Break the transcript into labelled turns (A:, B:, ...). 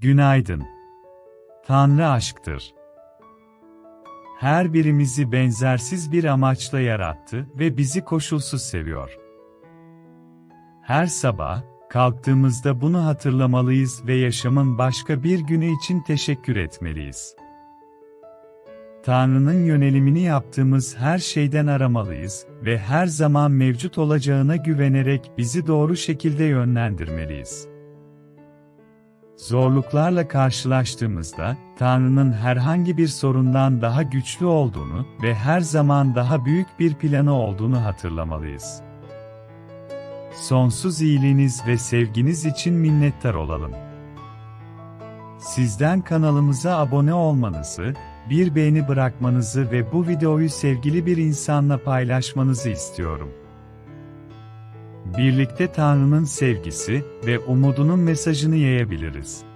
A: Günaydın. Tanrı aşktır. Her birimizi benzersiz bir amaçla yarattı ve bizi koşulsuz seviyor. Her sabah, kalktığımızda bunu hatırlamalıyız ve yaşamın başka bir günü için teşekkür etmeliyiz. Tanrı'nın yönelimini yaptığımız her şeyden aramalıyız ve her zaman mevcut olacağına güvenerek bizi doğru şekilde yönlendirmeliyiz. Zorluklarla karşılaştığımızda, Tanrı'nın herhangi bir sorundan daha güçlü olduğunu ve her zaman daha büyük bir planı olduğunu hatırlamalıyız. Sonsuz iyiliğiniz ve sevginiz için minnettar olalım. Sizden kanalımıza abone olmanızı, bir beğeni bırakmanızı ve bu videoyu sevgili bir insanla paylaşmanızı istiyorum. Birlikte Tanrı'nın sevgisi ve umudunun mesajını yayabiliriz.